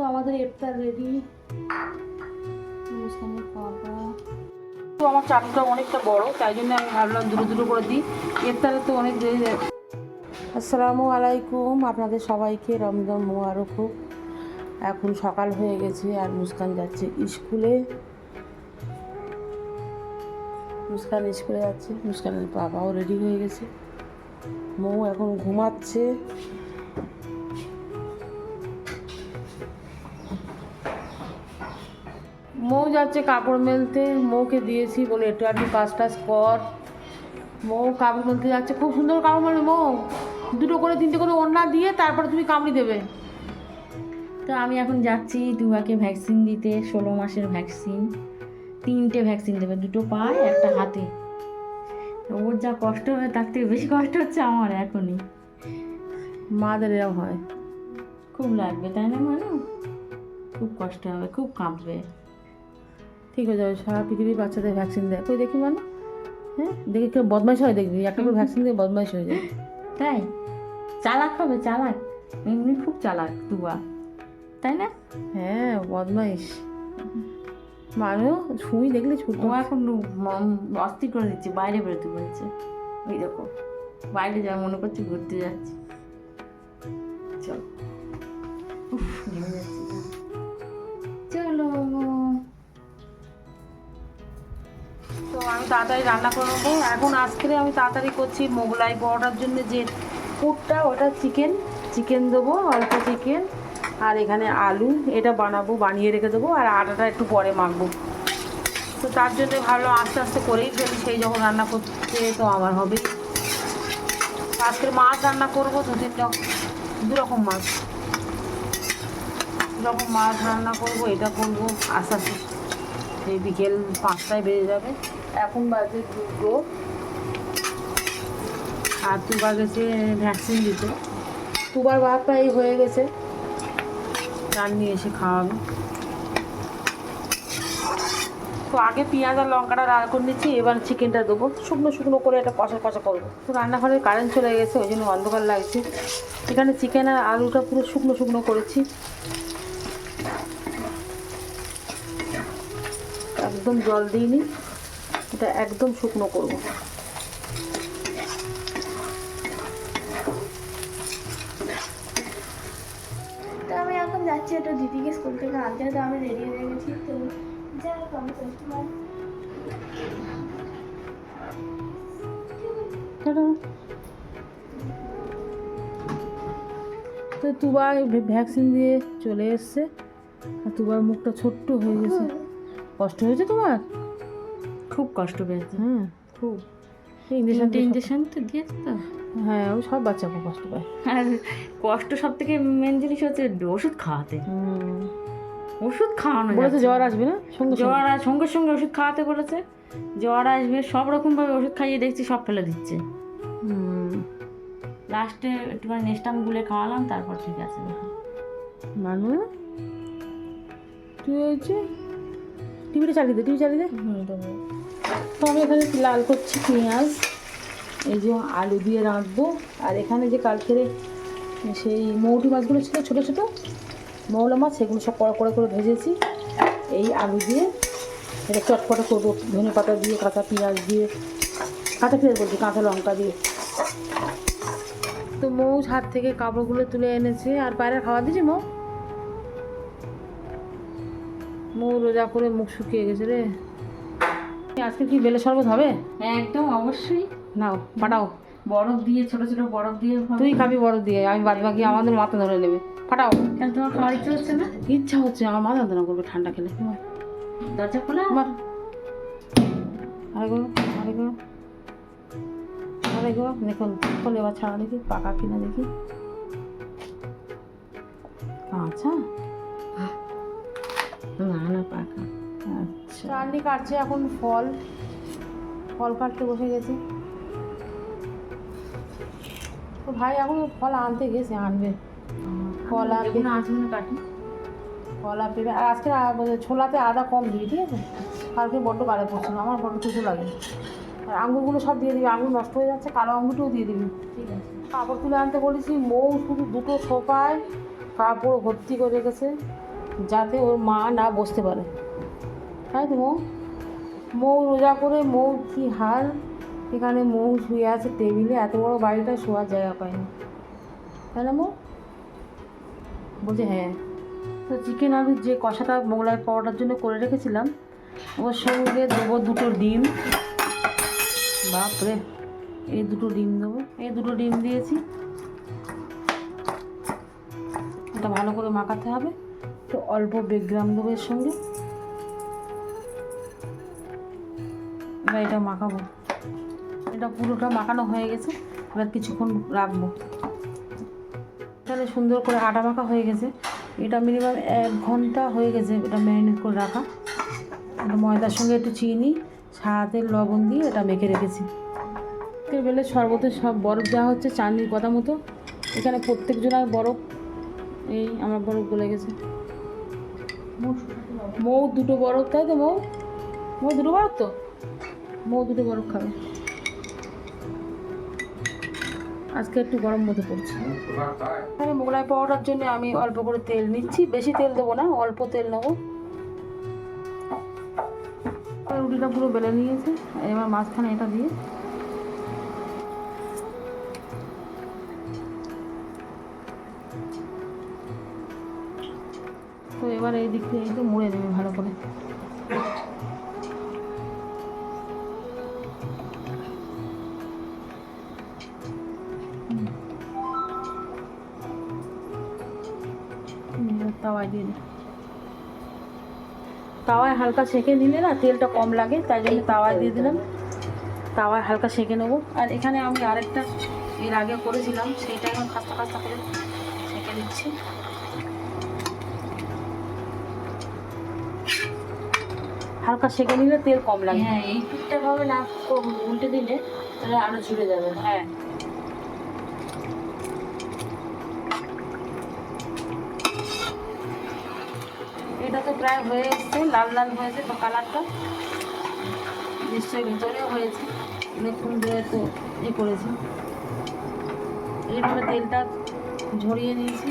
তো আমাদের ইফতার রেডি তো আমার চাটুটা অনেকটা বড় তাই জন্য আমি ভাবলাম দুটো দুটো করে দিই। ইফতারে তো অনেক দেরি আসসালামু আলাইকুম আপনাদের সবাইকে রমজান মোবারক। হোক এখন সকাল হয়ে গেছে আর মুস্কান যাচ্ছে স্কুলে। মুস্কান স্কুলে যাচ্ছে মুস্কানের বাবাও রেডি হয়ে গেছে। মৌ এখন ঘুমাচ্ছে। মৌ যাচ্ছে কাপড় মেলতে, মৌকে দিয়েছি বলে একটু একটু কাজ টাজ কর। মৌ কাপড় মেলতে যাচ্ছে, খুব সুন্দর কাপড় মেলে মৌ। দুটো করে, তিনটে করে ওড়না দিয়ে তারপরে তুমি কামড়ি দেবে। তো আমি এখন যাচ্ছি দুয়াকে ভ্যাকসিন দিতে, ষোলো মাসের ভ্যাকসিন। তিনটে ভ্যাকসিন দেবে, দুটো পায়ে, একটা হাতে। ওর যা কষ্ট হবে তার থেকে বেশি কষ্ট হচ্ছে আমার এখনই। মাদের এরম হয়। খুব লাগবে, তাই না মানু? খুব কষ্ট হবে, খুব কাঁপবে। ঠিক হয়ে যাবে সারা পৃথিবীর বাচ্চাদের ভ্যাকসিন দেয়। কই দেখি মানে হ্যাঁ দেখি কেউ বদমাইশ হয় দেখবি একটা করে ভ্যাকসিন দিয়ে বদমাইশ হয়ে যায়। তাই? চালাক হবে চালাক। এমনি খুব চালাক দুয়া। তাই না? হ্যাঁ বদমাইশ। মানে ছুঁই দেখলে ছুটো এখন অস্থির করে দিচ্ছে বাইরে বেরোতে বলছে। ওই দেখো বাইরে যা মনে করছে ঘুরতে যাচ্ছি। চল। উফ, ঘেমে যাচ্ছি। তাড়াতাড়ি রান্না করে নেব। এখন আজকে আমি তাড়াতাড়ি করছি মোগলাই পরোটার জন্য যে পুরটা, ওটা চিকেন চিকেন দেবো, অল্প চিকেন, আর এখানে আলু, এটা বানাবো, বানিয়ে রেখে দেবো, আর আটাটা একটু পরে মাখবো। তো তার জন্য ভালো আস্তে আস্তে করেই ফেলি, সেই যখন রান্না করতে তো আমার হবে। আজকে মাছ রান্না করব, দু তিন দু রকম মাছ। দু রকম মাছ রান্না করব, এটা করব, আস্তে আস্তে। এই বিকেল পাঁচটায় বেজে যাবে। এখন বাজে দুটো। আর তুবার গেছে ভ্যাকসিন দিতে। তুবার ভাত প্রায় হয়ে গেছে। রান্নি এসে খাওয়াবে। তো আগে পেঁয়াজ আর লঙ্কাটা রান্না করে নিচ্ছি, এবার চিকেনটা দেবো। শুকনো শুকনো করে একটা কষা কষা করব। তো রান্নাঘরে কারেন্ট চলে গেছে, ওই জন্য অন্ধকার লাগছে। এখানে চিকেন আর আলুটা পুরো শুকনো শুকনো করেছি। একদম জল দিইনি। এটা একদম শুকনো করব। তো আমি এখন যাচ্ছি একটু দিদিকে স্কুল থেকে আনতে তো আমি রেডি হয়ে গেছি তো যাই হোক আমি। তো তুবার ভ্যাকসিন দিয়ে চলে এসছে আর তুবার মুখটা ছোট্ট হয়ে গেছে। কষ্ট হয়েছে তোমার? খুব কষ্ট পেয়েছে। হ্যাঁ খুব। ইঞ্জেকশন ইঞ্জেকশন তো দিয়েছে তো। হ্যাঁ ওই সব বাচ্চা খুব কষ্ট পায়। আর কষ্ট সব থেকে মেন জিনিস হচ্ছে ওষুধ খাওয়াতে। ওষুধ খাওয়ানো বলেছে জ্বর আসবে না? সঙ্গে জ্বর জ্বর আর সঙ্গে সঙ্গে ওষুধ খাওয়াতে বলেছে। জ্বর আসবে সব রকমভাবে ওষুধ খাইয়ে দেখছি সব ফেলে দিচ্ছে। লাস্টে একটুখানি নেস্টাম গুলে খাওয়ালাম তারপর ঠিক আছে। মানু তুই হয়েছে টিভিটা চালিয়ে দে, টিভি চালিয়ে দে। তো আমি এখানে লাল করছি পেঁয়াজ, এই যে আলু দিয়ে রাঁধবো। আর এখানে যে কালকের সেই মৌটি মাছগুলো ছিল ছোটো ছোটো, মৌলা মাছ, সেগুলো সব কড়া করে করে ভেজেছি। এই আলু দিয়ে এটা চটপটা করব, ধনে পাতা দিয়ে, কাঁচা পেঁয়াজ দিয়ে, কাঁচা পেঁয়াজ বলছি, কাঁচা লঙ্কা দিয়ে। তো মৌ ছাদ থেকে কাপড়গুলো তুলে এনেছে, আর বাইরে খাওয়া দিয়েছে মৌ? মৌ রোজা করে মুখ শুকিয়ে গেছে রে। আজকে কি বেলে শরবত হবে? হ্যাঁ একদম অবশ্যই। নাও পাঠাও বরফ দিয়ে ছোট ছোট বরফ দিয়ে তুই খাবি বড় দিয়ে আমি বাদ বাকি আমাদের মাথা ধরে নেবে। ফাটাও। কেন তোমার খাওয়ার ইচ্ছে হচ্ছে না? ইচ্ছা হচ্ছে আমার মাথা যন্ত্রণা করবে ঠান্ডা খেলে। দরজা খোলা? মার আরেকবার আরেকবার আরেকবার দেখুন ফলে এবার ছাড়া দেখি পাকা কিনা দেখি। আচ্ছা। না না পাকা। আচ্ছা। চাটনি কাটছে এখন ফল। ফল কাটতে বসে গেছে। তো ভাই এখন ফল আনতে গেছে আনবে। কলা এখন আসবে কাটি। কলা পেঁপে আর আজকে ছোলাতে আদা কম দিবি ঠিক আছে? কালকে বড্ড গাড়ে পড়ছিল আমার বড্ড কিছু লাগে আর আঙুরগুলো সব দিয়ে দিবি আঙুর নষ্ট হয়ে যাচ্ছে কালো আঙুরটাও দিয়ে দিবি। ঠিক আছে। কাপড় তুলে আনতে বলেছি মৌ শুধু দুটো সোফায় কাপড় ভর্তি করে রেখেছে। যাতে ওর মা না বসতে পারে। তাই তো মৌ? মৌ রোজা করে, মৌ কি হাল? এখানে মৌ শুয়ে আছে টেবিলে, এত বড় বাড়িটা শোয়ার জায়গা পায়নি। তাই না মৌ? বলছে হ্যাঁ। তো চিকেন আলুর যে কষাটা মোগলাই পাওয়াটার জন্য করে রেখেছিলাম, ওর সঙ্গে দেবো দুটো ডিম। বাপরে, এই দুটো ডিম দেবো, এই দুটো ডিম দিয়েছি। এটা ভালো করে মাখাতে হবে। তো অল্প বেগ্রাম দেবো এর সঙ্গে। এবার এটা মাখাবো। এটা পুরোটা মাখানো হয়ে গেছে, এবার কিছুক্ষণ রাখব। তাহলে সুন্দর করে আটা মাখা হয়ে গেছে। এটা মিনিমাম এক ঘণ্টা হয়ে গেছে এটা ম্যারিনেট করে রাখা। এটা ময়দার সঙ্গে একটু চিনি সাথে লবণ দিয়ে এটা মেখে রেখেছি। বেলে শরবতে সব বরফ দেওয়া হচ্ছে, চাটনির কথা মতো। এখানে প্রত্যেক জনের বরফ, এই আমার বরফ গলে গেছে। মৌ দুটো বরফ। তাই তো মৌ? মৌ দুটো বরফ তো? মৌ দুটো বরফ খাবে। আজকে একটু গরম মতো পড়ছে। এখানে মোগলাই পাউডার জন্য আমি অল্প করে তেল নিচ্ছি। বেশি তেল দেবো না, অল্প তেল নেব। রুটিটা পুরো বেলে নিয়েছে। এবার মাঝখানে এটা দিয়ে এবার এই দিক থেকে একটু মুড়ে দেবে ভালো করে। তাওয়ায় দিয়ে তাওয়ায় হালকা সেঁকে নিলে না তেলটা কম লাগে, তাই জন্য তাওয়ায় দিয়ে দিলাম। তাওয়ায় হালকা সেঁকে নেব। আর এখানে আমি আরেকটা এর আগে করেছিলাম, সেইটা এখন খাস্তা খাস্তা করে সেঁকে নিচ্ছি। হালকা সেঁকে নিলে তেল কম লাগে হ্যাঁ এই পিঠটা ভাবে না উল্টে দিলে তাহলে আরও ঝুলে যাবে। হ্যাঁ। এটা তো প্রায় হয়ে এসছে লাল লাল হয়েছে তো কালারটা। নিশ্চয়ই ভেতরেও হয়েছে। অনেকক্ষণ ধরে তো এ করেছে। এইভাবে তেলটা ঝরিয়ে নিয়েছি।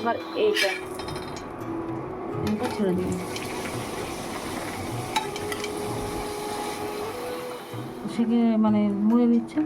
এবার এইটা। এইটা ছেড়ে মানে মুড়ে নিচ্ছে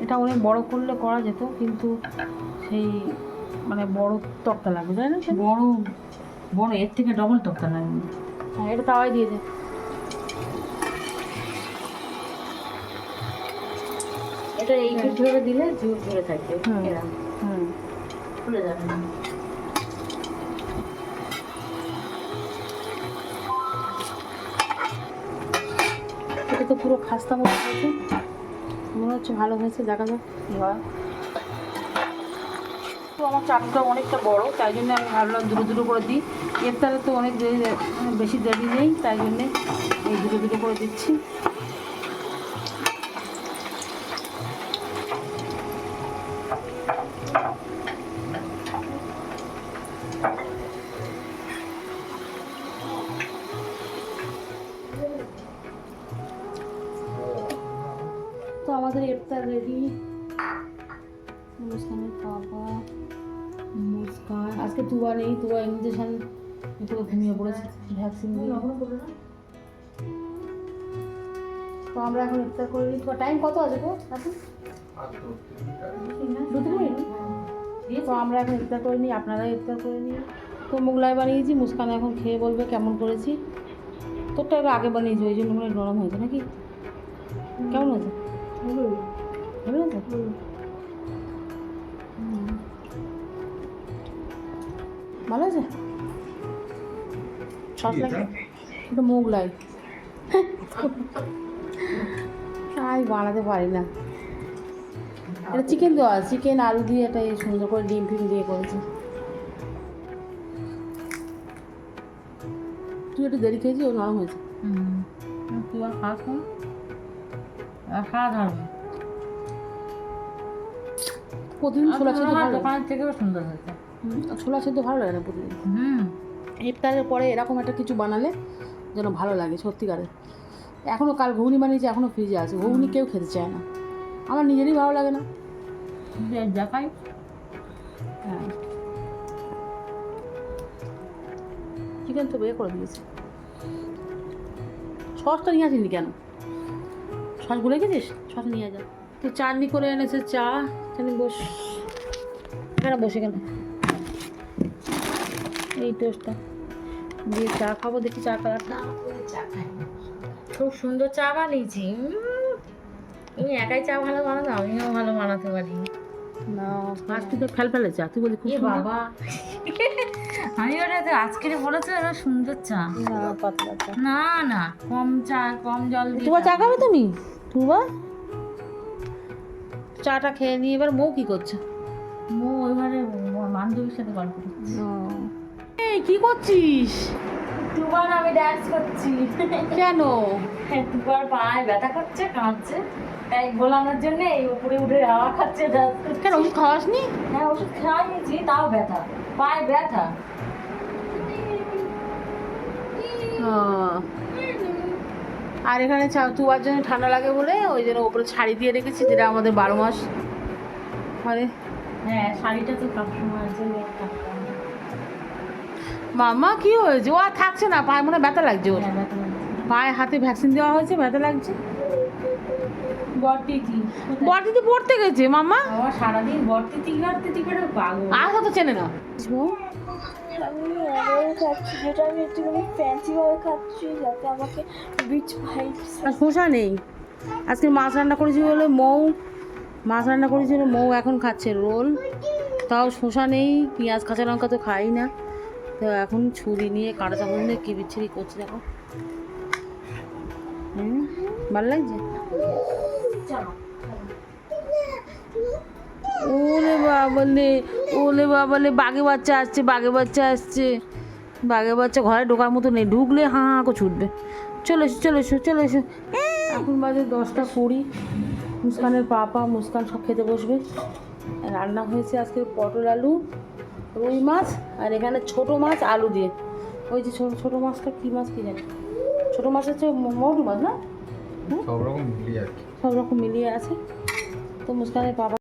এটা অনেক বড় করলে করা যেত কিন্তু সেই মানে বড় তক্তা লাগবে তাই না বড় বড় এর থেকে ডবল তক্তা লাগবে। হ্যাঁ এটা তাওয়াই দিয়ে দে। এটা এই ধরে দিলে ঝুল ঝুলে থাকবে। হুম। এরকম। হুম খুলে যাবে না। তো পুরো খাস্তা মতো হয়েছে। মনে হচ্ছে ভালো হয়েছে, দেখা যাক কী হয়। তো আমার চাটুটা অনেকটা বড়, তাই জন্য আমি ভাবলাম দুটো দুটো করে দিই। এর তাহলে তো অনেক দেরি মানে বেশি দেরি নেই, তাই জন্যে এই দুটো দুটো করে দিচ্ছি। আমাদের ইফতার রেডি মুস্কানের বাবা মুস্কান। আজকে তুয়া নেই, তুয়া ইঞ্জেকশন পুরো ঘুমিয়ে পড়েছে ভ্যাকসিন দিয়ে। তো আমরা এখন ইফতার করে নিই। টাইম কত আছে গো এখন তো আমরা এখন ইফতার করে নিই আপনারা ইফতার করে নিই তো মোগলাই বানিয়েছি, মুস্কান এখন খেয়ে বলবে কেমন করেছি। তোরটা একটু আগে বানিয়েছি ওই জন্য মনে নরম হয়েছে নাকি? কেমন হয়েছে? ভালো হুম। ভালো আছে সস লাগে এটা মোগলাই। আমি বানাতে পারি না। এটা চিকেন দেওয়া চিকেন আলু দিয়ে এটা এই সুন্দর করে ডিম ফিম দিয়ে করেছি। তুই একটু দেরি খেয়েছি ও নরম হয়েছে। হুম। তুই আর খাস না? প্রতিদিন ছোলা সেদ্ধ ভালো? লাগে। দোকানের থেকেও সুন্দর হয়েছে। ছোলা সেদ্ধ ভালো লাগে না প্রতিদিন? হুম। ইফতারের পরে এরকম একটা কিছু বানালে যেন ভালো লাগে সত্যিকারে। এখনও কাল ঘুগনি বানিয়েছি এখনও ফ্রিজে আছে। ঘুগনি কেউ খেতে চায় না। আমার নিজেরই ভালো লাগে না। দেখাই হ্যাঁ। চিকেন তো বের করে দিয়েছে। সসটা নিয়ে আসিনি কেন? সস ভুলে গেছিস? সস নিয়ে যা। তো চাটনি করে এনেছে চা? এখানে বস। এখানে বসে কেন এই টোস্টটা। দিয়ে চা খাব দেখি চা কালারটা খুব সুন্দর চা বানিয়েছি তুমি একাই চা ভালো বানাতো আমিও ভালো বানাতে পারি। না। আজ তুই তো ফেল ফেলে চা তুই বলি খুব বাবা। আমি ওটা তো আজকের বলেছ এটা সুন্দর চা। না না কম চা কম জল দিয়ে চা খাবে তুমি? তুবা চাটা খেয়ে নিয়ে এবার মৌ কি করছে? মো এবারে বান্ধবীর সাথে গল্প করছি। এই কি করছিস? দুবার আমি ডান্স করছি। কেন? দুবার পায়ে ব্যথা করছে কাঁদছে। তাই গোলানোর জন্য এই উপরে উঠে হাওয়া খাচ্ছে কেন ওষুধ খাওয়াসনি? হ্যাঁ ওষুধ খাইয়েছি তাও ব্যথা। পায়ে ব্যথা। আর এখানে তুবার জন্য ঠান্ডা লাগে বলে ওই জন্য ওপরে শাড়ি দিয়ে রেখেছি যেটা আমাদের বারো মাস। আরে হ্যাঁ শাড়িটা তো মামা কি হয়েছে? ও আর থাকছে না পায়ে মনে ব্যথা লাগছে ওর। হ্যাঁ। পায়ে হাতে ভ্যাকসিন দেওয়া হয়েছে ব্যথা লাগছে? বর্তি কি? বটিতে পড়তে গেছে মামা সারাদিন বর্তি তিকারতে তিকারে পাগল। আসা তো চেনে না? আমি খাচ্ছি যেটা আমি একটুখানি ফ্যান্সিভাবে খাচ্ছি যাতে আমাকে বিচ ভাইবস শোষা নেই। আজকে মাছ রান্না করেছি বলে মৌ মাছ রান্না করেছি বলে মৌ এখন খাচ্ছে রোল। তাও শোষা নেই পেঁয়াজ কাঁচা লঙ্কা তো খাই না। তো এখন ছুরি নিয়ে কাঁটা চামচ নিয়ে কি বিচ্ছিরি করছি দেখো। হুম ভালো লাগছে? ওলে বাবালে ওলে বাবালে বাঘে বাচ্চা আসছে বাঘে বাচ্চা আসছে। বাঘে বাচ্চা ঘরে ঢোকার মতো নেই ঢুকলে হাঁ হাঁ করে ছুটবে। চলে এসো চলে এসো চলে এসো। এখন বাজে দশটা কুড়ি। মুস্কানের পাপা মুস্কান সব খেতে বসবে। রান্না হয়েছে আজকে পটল আলু রুই মাছ আর এখানে ছোট মাছ আলু দিয়ে। ওই যে ছোট ছোট মাছটা কী মাছ কী জানি? ছোট মাছ হচ্ছে মৌরু মাছ না? সব রকম মিলিয়ে কি। সব রকম মিলিয়ে আছে। তো মুস্কানের পাপা